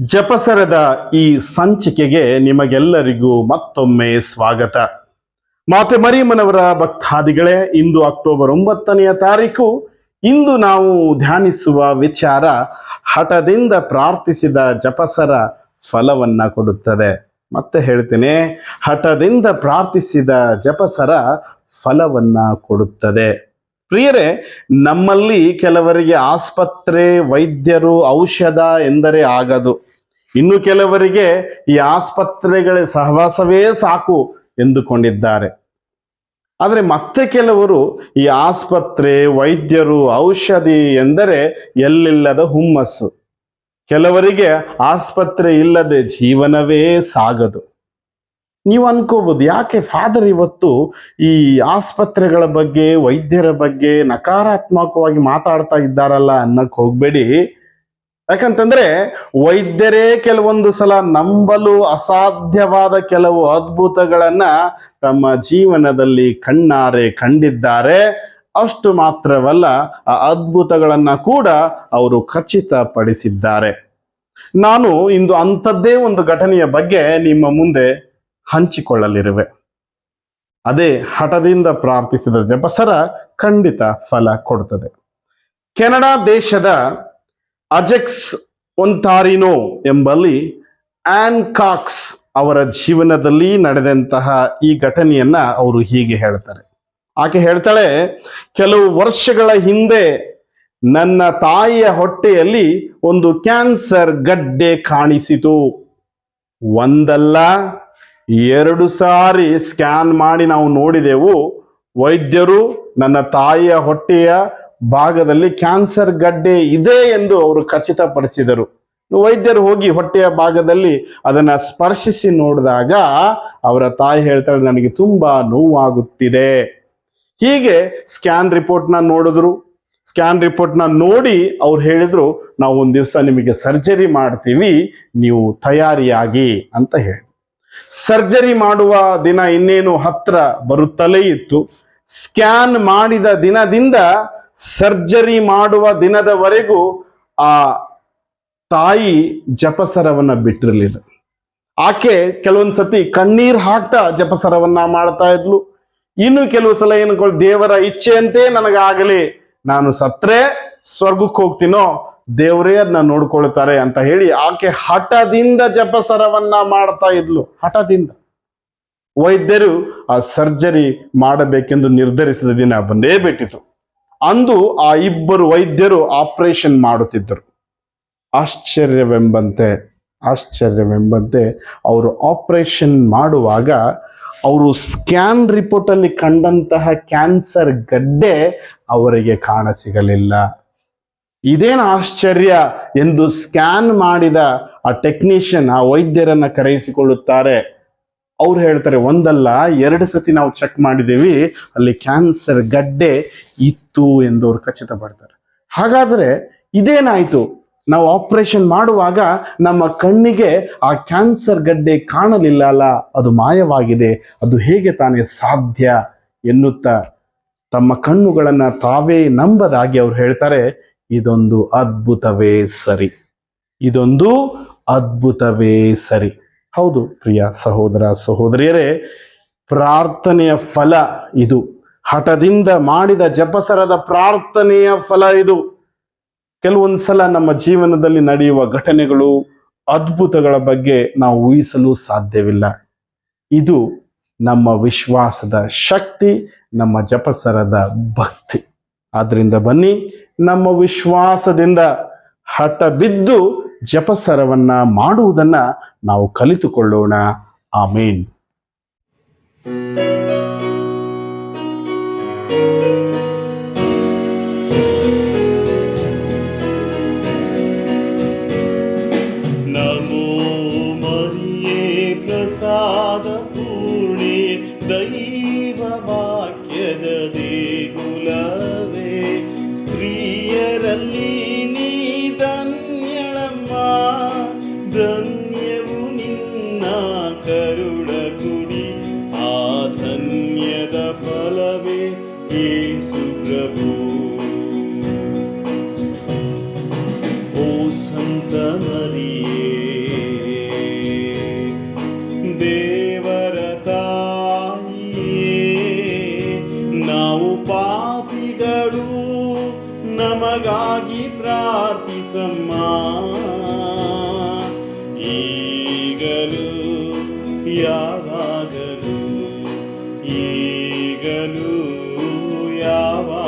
ಜಪಸರದ ಈ ಸಂಚಿಕೆಗೆ ನಿಮಗೆಲ್ಲರಿಗೂ ಮತ್ತೊಮ್ಮೆ ಸ್ವಾಗತ. ಮಾತೆ ಮರಿಯಮ್ಮನವರ ಭಕ್ತಾದಿಗಳೇ, ಇಂದು ಅಕ್ಟೋಬರ್ ಒಂಬತ್ತನೆಯ ತಾರೀಕು, ಇಂದು ನಾವು ಧ್ಯಾನಿಸುವ ವಿಚಾರ ಹಠದಿಂದ ಪ್ರಾರ್ಥಿಸಿದ ಜಪಸರ ಫಲವನ್ನ ಕೊಡುತ್ತದೆ. ಮತ್ತೆ ಹೇಳ್ತೇನೆ, ಹಠದಿಂದ ಪ್ರಾರ್ಥಿಸಿದ ಜಪಸರ ಫಲವನ್ನ ಕೊಡುತ್ತದೆ. ಪ್ರಿಯರೇ, ನಮ್ಮಲ್ಲಿ ಕೆಲವರಿಗೆ ಆಸ್ಪತ್ರೆ, ವೈದ್ಯರು ಔಷಧ ಎಂದರೆ ಆಗದು. ಇನ್ನು ಕೆಲವರಿಗೆ ಈ ಆಸ್ಪತ್ರೆಗಳ ಸಹವಾಸವೇ ಸಾಕು ಎಂದುಕೊಂಡಿದ್ದಾರೆ. ಆದರೆ ಮತ್ತೆ ಕೆಲವರು ಈ ಆಸ್ಪತ್ರೆ, ವೈದ್ಯರು ಔಷಧಿ ಎಂದರೆ ಎಲ್ಲಿಲ್ಲದ ಹುಮ್ಮಸ್ಸು. ಕೆಲವರಿಗೆ ಆಸ್ಪತ್ರೆ ಇಲ್ಲದೆ ಜೀವನವೇ ಸಾಗದು. ನೀವು ಅನ್ಕೋಬಹುದು ಯಾಕೆ ಫಾದರ್ ಇವತ್ತು ಈ ಆಸ್ಪತ್ರೆಗಳ ಬಗ್ಗೆ, ವೈದ್ಯರ ಬಗ್ಗೆ ನಕಾರಾತ್ಮಕವಾಗಿ ಮಾತಾಡ್ತಾ ಇದ್ದಾರಲ್ಲ ಅನ್ನಕ್ಕೆ ಹೋಗ್ಬೇಡಿ. ಯಾಕಂತಂದ್ರೆ ವೈದ್ಯರೇ ಕೆಲವೊಂದು ಸಲ ನಂಬಲು ಅಸಾಧ್ಯವಾದ ಕೆಲವು ಅದ್ಭುತಗಳನ್ನ ತಮ್ಮ ಜೀವನದಲ್ಲಿ ಕಣ್ಣಾರೆ ಕಂಡಿದ್ದಾರೆ. ಅಷ್ಟು ಮಾತ್ರವಲ್ಲ, ಆ ಅದ್ಭುತಗಳನ್ನ ಕೂಡ ಅವರು ಖಚಿತಪಡಿಸಿದ್ದಾರೆ. ನಾನು ಇಂದು ಅಂಥದ್ದೇ ಒಂದು ಘಟನೆಯ ಬಗ್ಗೆ ನಿಮ್ಮ ಮುಂದೆ ಹಂಚಿಕೊಳ್ಳಲಿರುವೆ. ಅದೇ ಹಠದಿಂದ ಪ್ರಾರ್ಥಿಸಿದ ಜಪಸರ ಖಂಡಿತ ಫಲ ಕೊಡುತ್ತದೆ. ಕೆನಡಾ ದೇಶದ ಅಜೆಕ್ಸ್ ಒಂತಾರಿನೋ ಎಂಬಲ್ಲಿ ಆನ್ ಕಾಕ್ಸ್ ಅವರ ಜೀವನದಲ್ಲಿ ನಡೆದಂತಹ ಈ ಘಟನೆಯನ್ನ ಅವರು ಹೀಗೆ ಹೇಳ್ತಾರೆ. ಆಕೆ ಹೇಳ್ತಾಳೆ, ಕೆಲವು ವರ್ಷಗಳ ಹಿಂದೆ ನನ್ನ ತಾಯಿಯ ಹೊಟ್ಟೆಯಲ್ಲಿ ಒಂದು ಕ್ಯಾನ್ಸರ್ ಗಡ್ಡೆ ಕಾಣಿಸಿತು. ಒಂದಲ್ಲ ಎರಡು ಸಾರಿ ಸ್ಕ್ಯಾನ್ ಮಾಡಿ ನಾವು ನೋಡಿದೆವು, ವೈದ್ಯರು ನನ್ನ ತಾಯಿಯ ಹೊಟ್ಟೆಯ ಭಾಗದಲ್ಲಿ ಕ್ಯಾನ್ಸರ್ ಗಡ್ಡೆ ಇದೆ ಎಂದು ಅವರು ಖಚಿತಪಡಿಸಿದರು. ವೈದ್ಯರು ಹೋಗಿ ಹೊಟ್ಟೆಯ ಭಾಗದಲ್ಲಿ ಅದನ್ನ ಸ್ಪರ್ಶಿಸಿ ನೋಡಿದಾಗ ಅವರ ತಾಯಿ ಹೇಳ್ತಾಳೆ, ನನಗೆ ತುಂಬಾ ನೋವಾಗುತ್ತಿದೆ. ಹೀಗೆ ಸ್ಕ್ಯಾನ್ ರಿಪೋರ್ಟ್ನ ನೋಡಿದ್ರು. ಸ್ಕ್ಯಾನ್ ರಿಪೋರ್ಟ್ನ ನೋಡಿ ಅವ್ರು ಹೇಳಿದ್ರು, ನಾವು ಒಂದು ದಿವಸ ನಿಮಗೆ ಸರ್ಜರಿ ಮಾಡ್ತೀವಿ, ನೀವು ತಯಾರಿಯಾಗಿ, ಅಂತ ಹೇಳಿದ್ರು. ಸರ್ಜರಿ ಮಾಡುವ ದಿನ ಇನ್ನೇನು ಹತ್ರ ಬರುತ್ತಲೇ ಇತ್ತು. ಸ್ಕ್ಯಾನ್ ಮಾಡಿದ ದಿನದಿಂದ ಸರ್ಜರಿ ಮಾಡುವ ದಿನದವರೆಗೂ ಆ ತಾಯಿ ಜಪಸರವನ್ನ ಬಿಟ್ಟಿರಲಿಲ್ಲ. ಆಕೆ ಕೆಲವೊಂದ್ಸತಿ ಕಣ್ಣೀರ್ ಹಾಕ್ತಾ ಜಪಸರವನ್ನ ಮಾಡ್ತಾ ಇದ್ಲು. ಇನ್ನು ಕೆಲವು ಸಲ ಏನು ದೇವರ ಇಚ್ಛೆಯಂತೆ ನನಗಾಗಲಿ, ನಾನು ಸತ್ರೆ ಸ್ವರ್ಗಕ್ಕೆ ಹೋಗ್ತೀನೋ ದೇವರೇ ಅದನ್ನ ನೋಡ್ಕೊಳ್ತಾರೆ ಅಂತ ಹೇಳಿ ಆಕೆ ಹಠದಿಂದ ಜಪಸರವನ್ನ ಮಾಡ್ತಾ ಇದ್ಲು. ಹಠದಿಂದ. ವೈದ್ಯರು ಆ ಸರ್ಜರಿ ಮಾಡಬೇಕೆಂದು ನಿರ್ಧರಿಸಿದ ದಿನ ಬಂದೇ ಬಿಟ್ಟಿತು. ಅಂದು ಆ ಇಬ್ಬರು ವೈದ್ಯರು ಆಪರೇಷನ್ ಮಾಡುತ್ತಿದ್ದರು. ಆಶ್ಚರ್ಯವೆಂಬಂತೆ ಆಶ್ಚರ್ಯವೆಂಬಂತೆ ಅವರು ಆಪರೇಷನ್ ಮಾಡುವಾಗ ಅವರು ಸ್ಕ್ಯಾನ್ ರಿಪೋರ್ಟ್ ಅಲ್ಲಿ ಕಂಡಂತಹ ಕ್ಯಾನ್ಸರ್ ಗಡ್ಡೆ ಅವರಿಗೆ ಕಾಣಸಿಗಲಿಲ್ಲ ಇದೇನು ಆಶ್ಚರ್ಯ ಎಂದು ಸ್ಕ್ಯಾನ್ ಮಾಡಿದ ಆ ಟೆಕ್ನಿಷಿಯನ್, ಆ ವೈದ್ಯರನ್ನ ಕರೆಯಿಸಿಕೊಳ್ಳುತ್ತಾರೆ. ಅವ್ರು ಹೇಳ್ತಾರೆ, ಒಂದಲ್ಲ, ಎರಡು ಸತಿ ನಾವು ಚೆಕ್ ಮಾಡಿದ್ದೀವಿ, ಅಲ್ಲಿ ಕ್ಯಾನ್ಸರ್ ಗಡ್ಡೆ ಇತ್ತು ಎಂದು ಅವ್ರು ಖಚಿತಪಡ್ತಾರೆ. ಹಾಗಾದ್ರೆ ಇದೇನಾಯ್ತು? ನಾವು ಆಪರೇಷನ್ ಮಾಡುವಾಗ ನಮ್ಮ ಕಣ್ಣಿಗೆ ಆ ಕ್ಯಾನ್ಸರ್ ಗಡ್ಡೆ ಕಾಣಲಿಲ್ಲ ಅಲ್ಲ, ಅದು ಮಾಯವಾಗಿದೆ, ಅದು ಹೇಗೆ ತಾನೇ ಸಾಧ್ಯ ಎನ್ನುತ್ತಾ ತಮ್ಮ ಕಣ್ಣುಗಳನ್ನು ತಾವೇ ನಂಬದಾಗಿ ಅವ್ರು ಹೇಳ್ತಾರೆ ಇದೊಂದು ಅದ್ಭುತವೇ ಸರಿ. ಇದೊಂದು ಅದ್ಭುತವೇ ಸರಿ. ಹೌದು ಪ್ರಿಯ ಸಹೋದರ ಸಹೋದರಿಯರೇ, ಪ್ರಾರ್ಥನೆಯ ಫಲ ಇದು. ಹಠದಿಂದ ಮಾಡಿದ ಜಪಸರದ ಪ್ರಾರ್ಥನೆಯ ಫಲ ಇದು. ಕೆಲವೊಂದು ಸಲ ನಮ್ಮ ಜೀವನದಲ್ಲಿ ನಡೆಯುವ ಘಟನೆಗಳು ಅದ್ಭುತಗಳ ಬಗ್ಗೆ ನಾವು ಊಹಿಸಲು ಸಾಧ್ಯವಿಲ್ಲ. ಇದು ನಮ್ಮ ವಿಶ್ವಾಸದ ಶಕ್ತಿ, ನಮ್ಮ ಜಪಸರದ ಭಕ್ತಿ. ಆದ್ರಿಂದ ಬನ್ನಿ ನಮ್ಮ ವಿಶ್ವಾಸದಿಂದ ಹಠ ಬಿದ್ದು ಜಪಸರವನ್ನ ಮಾಡುವುದನ್ನ ನಾವು ಕಲಿತುಕೊಳ್ಳೋಣ. ಆಮೇನ್. ಕರುಣ ಗುಡಿ ಆ ಧನ್ಯದ ಫಲವೇ ಯೇಸು ಪ್ರಭು. ಓ ಸಂತ ಮರಿಯೇ, ದೇವರ ನಾವು ಪಾಪಿಗಳು, ನಮಗಾಗಿ ಪ್ರಾರ್ಥಿಸಮ್ಮ. ಯಾವಾಗಲೂ ಈಗಲೂ ಯಾವಾಗಲೂ